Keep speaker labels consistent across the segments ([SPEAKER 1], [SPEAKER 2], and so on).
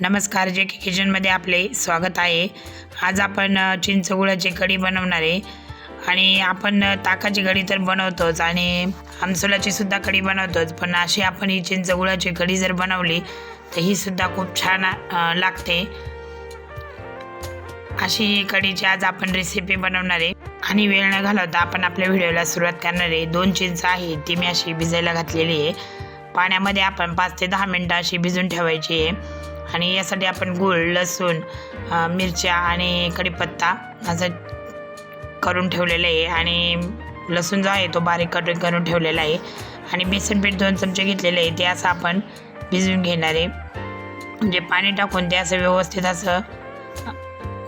[SPEAKER 1] नमस्कार जे के किचनमध्ये आपले स्वागत आहे. आज आपण चिंचगुळाची कढी बनवणार आहे. आणि आपण ताकाची कढी तर बनवतोच आणि आमसुलाची सुद्धा कढी बनवतोच. पण अशी आपण ही चिंचगुळाची कढी जर बनवली तर ही सुद्धा खूप छान लागते. अशी ही कढीची आज आपण रेसिपी बनवणार आहे. आणि वेळ न घालवता आपण आपल्या व्हिडिओला सुरुवात करणार आहे. दोन चिंच आहे ती मी अशी भिजायला घातलेली आहे. पाण्यामध्ये आपण पाच ते दहा मिनटं अशी भिजून ठेवायची आहे. आणि यासाठी आपण गूळ लसूण मिरच्या आणि कढीपत्ता असं करून ठेवलेलं आहे. आणि लसूण जो आहे तो बारीक कट करून ठेवलेला आहे. आणि बेसन पीठ दोन चमचे घेतलेले आहे. ते असं आपण भिजवून घेणार आहे. म्हणजे पाणी टाकून ते असं व्यवस्थित असं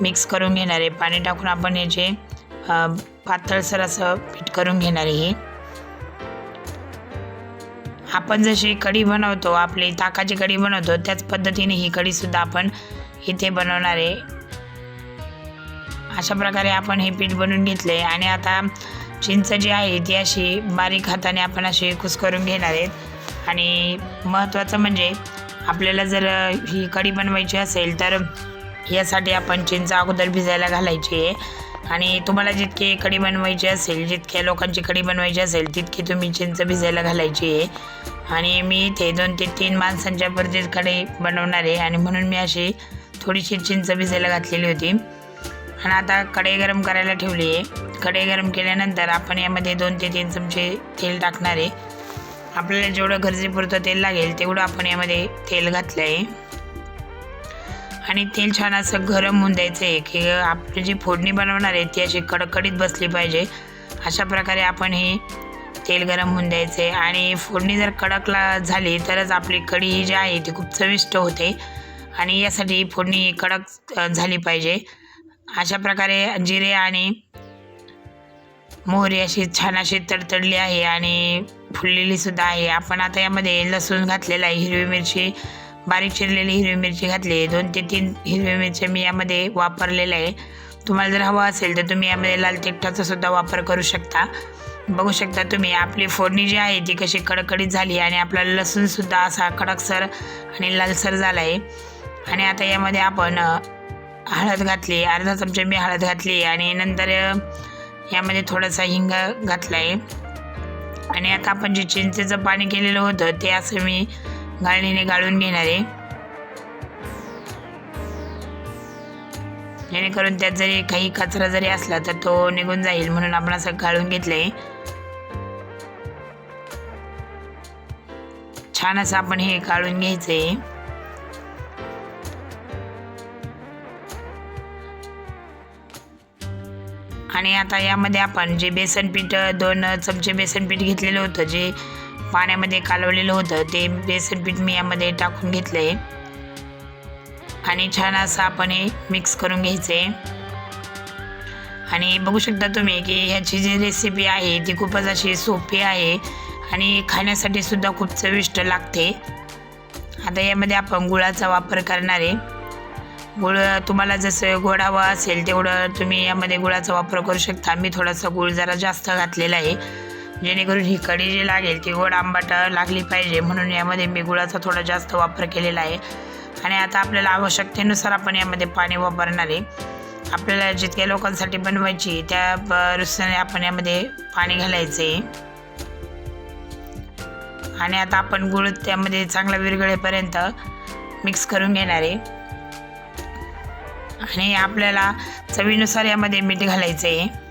[SPEAKER 1] मिक्स करून घेणार आहे. पाणी टाकून आपण याचे पातळसर असं पीठ करून घेणार आहे. हे. आपण जशी कढी बनवतो आपली ताकाची कढी बनवतो त्याच पद्धतीने ही कढीसुद्धा आपण इथे बनवणार आहे. अशा प्रकारे आपण हे पीठ बनवून घेतले आणि आता चिंच जी आहे ती अशी बारीक हाताने आपण अशी कुस्करून घेणार आहेत आणि महत्त्वाचं म्हणजे आपल्याला जर ही कढी बनवायची असेल तर यासाठी आपण चिंच अगोदर भिजायला घालायची आहे. आणि तुम्हाला जितके कढी बनवायची असेल जितक्या लोकांची कढी बनवायची असेल तितकी तुम्ही चिंच भिजायला घालायची आहे. आणि मी इथे दोन ते तीन माणसांच्या परतीत कढी बनवणार आहे. आणि म्हणून मी अशी थोडीशी चिंच भिजायला घातलेली होती. आणि आता कढई गरम करायला ठेवली आहे. कढई गरम केल्यानंतर आपण यामध्ये दोन ते तीन चमचे तेल टाकणार आहे. आपल्याला जेवढं गरजेपुरतं तेल लागेल तेवढं आपण यामध्ये तेल घातलं आहे आणि तेल छान असं गरम होऊन द्यायचं आहे की आपली जी फोडणी बनवणार आहे ती अशी कडकडीत बसली पाहिजे. अशा प्रकारे आपण हे तेल गरम होऊन द्यायचे. आणि फोडणी जर कडकला झाली तरच आपली कढी ही जी आहे ती खूप चविष्ट होते. आणि यासाठी ही फोडणी कडक झाली पाहिजे. अशा प्रकारे जिरे आणि मोहरी अशी छान अशी तडतडली आहे आणि फुललेली सुद्धा आहे. आपण आता यामध्ये लसूण घातलेला आहे हिरवी मिरची बारीक चिरलेली हिरवी मिरची घातली. आहे दोन ते तीन हिरवी मिरच्या मी यामध्ये वापरलेल्या आहे. तुम्हाला जर हवं असेल तर तुम्ही यामध्ये लाल तिखटाचा सुद्धा वापर करू शकता. बघू शकता तुम्ही आपली फोडणी जी आहे ती कशी कडकडीत झाली आणि आपला लसूणसुद्धा असा कडकसर आणि लालसर झाला आहे आणि आता यामध्ये आपण हळद घातली. अर्धा चमचा मी हळद घातली आणि नंतर यामध्ये थोडासा हिंग घातला आहे आणि आता आपण जे चिंचेचं पाणी केलेलं होतं ते असं मी गाळणीने गाळून घेणार आहे. जेणेकरून त्यात जरी काही कचरा जरी असला तर तो निघून जाईल म्हणून आपण असं गाळून घेतलंय. छान असं आपण हे काढून घ्यायचंय. आणि आता यामध्ये आपण जे बेसन पीठ दोन चमचे बेसन पीठ घेतलेलं होतं जे पाण्यामध्ये कालवलेलं होतं. ते बेसन पीठ मी यामध्ये टाकून घेतलं आहे आणि छान असं आपण हे मिक्स करून घ्यायचं आहे आणि बघू शकता तुम्ही की ह्याची जी रेसिपी आहे ती खूपच अशी सोपी आहे आणि खाण्यासाठी सुद्धा खूप चविष्ट लागते. आता यामध्ये आपण गुळाचा वापर करणार आहे. गुळ तुम्हाला जसं गोड हवा असेल तेवढं तुम्ही यामध्ये गुळाचा वापर करू शकता. मी थोडासा गुळ जरा जास्त घातलेला आहे. जेणेकरून ही कढी जी लागेल ती गोड आंबाट लागली पाहिजे. म्हणून यामध्ये मी गुळाचा थोडा जास्त वापर केलेला आहे. आणि आता आपल्याला आवश्यकतेनुसार आपण यामध्ये पाणी वापरणार आहे. आपल्याला जितक्या लोकांसाठी बनवायची त्या रुसाने आपण यामध्ये पाणी घालायचं आहे. आणि आता आपण गुळ त्यामध्ये चांगला विरघळेपर्यंत मिक्स करून घेणार आहे. आणि आपल्याला चवीनुसार यामध्ये मीठ घालायचं आहे.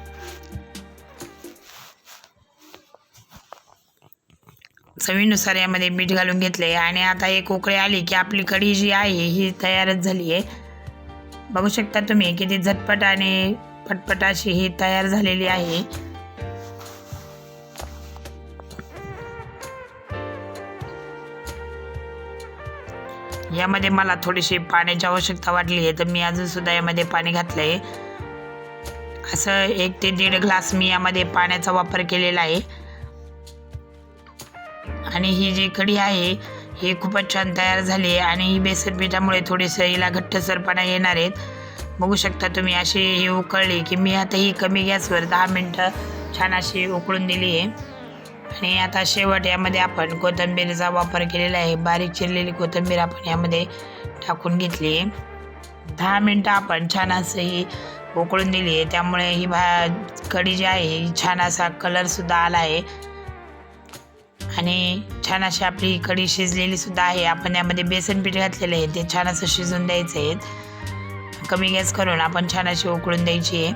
[SPEAKER 1] चवीनुसार यामध्ये मीठ घालून घेतलं आहे आणि आता एक उकळी आली की आपली कढी जी आहे ही तयारच झाली आहे. बघू शकता तुम्ही किती झटपट आणि पटपट अशी ही तयार झालेली आहे. यामध्ये मला थोडीशी पाण्याची आवश्यकता वाटली आहे तर मी अजून सुद्धा यामध्ये पाणी घातलं आहे असं एक ते दीड ग्लास मी यामध्ये पाण्याचा वापर केलेला आहे. आणि ही जी कढी आहे ही खूपच छान तयार झाली आहे आणि ही बेसन पिठामुळे थोडीसं हिला घट्टसरपणा येणार आहेत. बघू शकता तुम्ही अशी ही उकळली की मी आता ही कमी गॅसवर दहा मिनटं छान अशी उकळून दिली आहे. आणि आता शेवट यामध्ये आपण कोथंबीरचा वापर केलेला आहे. बारीक चिरलेली कोथिंबीर आपण यामध्ये टाकून घेतली आहे. दहा मिनटं आपण छान असं ही उकळून दिली आहे. त्यामुळे ही भा कढी जी आहे ही छान असा कलरसुद्धा आला आहे. आणि छान अशी आपली कढी शिजलेली सुद्धा आहे. आपण यामध्ये बेसन पीठ घातलेलं आहे. ते छान असं शिजून द्यायचं आहे. कमी गॅस करून आपण छान अशी उकळून द्यायची आहे.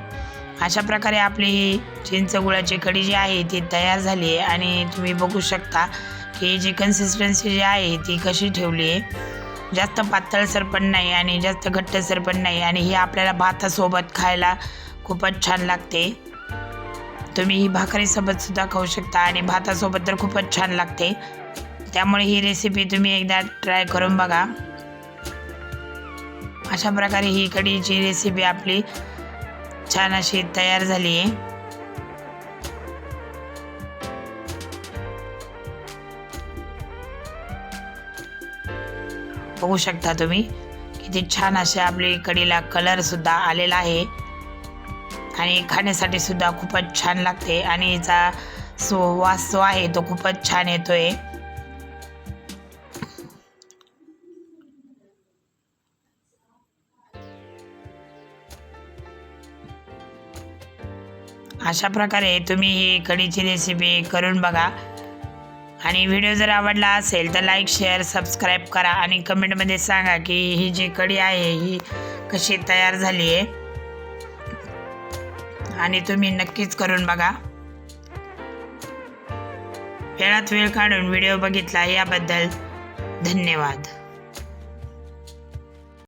[SPEAKER 1] अशा प्रकारे आपली ही चिंच गुळाची कढी जी आहे ती तयार झाली आहे. आणि तुम्ही बघू शकता की जी कन्सिस्टन्सी जी आहे ती कशी ठेवली आहे. जास्त पातळसर पण नाही आणि जास्त घट्टसर पण नाही. आणि ही आपल्याला भातासोबत खायला खूपच छान लागते. तुम्ही ही भाकरीसोबत सुद्धा खाऊ शकता आणि भातासोबत तर खूपच छान लागते. त्यामुळे ही रेसिपी तुम्ही एकदा ट्राय करून बघा. अशा प्रकारे ही कढीची रेसिपी आपली छान अशी तयार झाली आहे. बघू शकता तुम्ही किती छान असे आपली कढीला कलर सुद्धा आलेला आहे. आणि खाण्यासाठी सुद्धा खूपच छान लागते आणि हिचा सो वास जो आहे तो खूपच छान येतोय. अशा प्रकारे तुम्ही ही कढीची रेसिपी करून बघा. आणि व्हिडिओ जर आवडला असेल तर लाईक शेअर सबस्क्राईब करा आणि कमेंटमध्ये सांगा की ही जी कढी आहे ही कशी तयार झाली आहे आणि तुम्ही नक्कीच करून बघा. वेळात वेळ काढून व्हिडिओ बघितला याबद्दल धन्यवाद.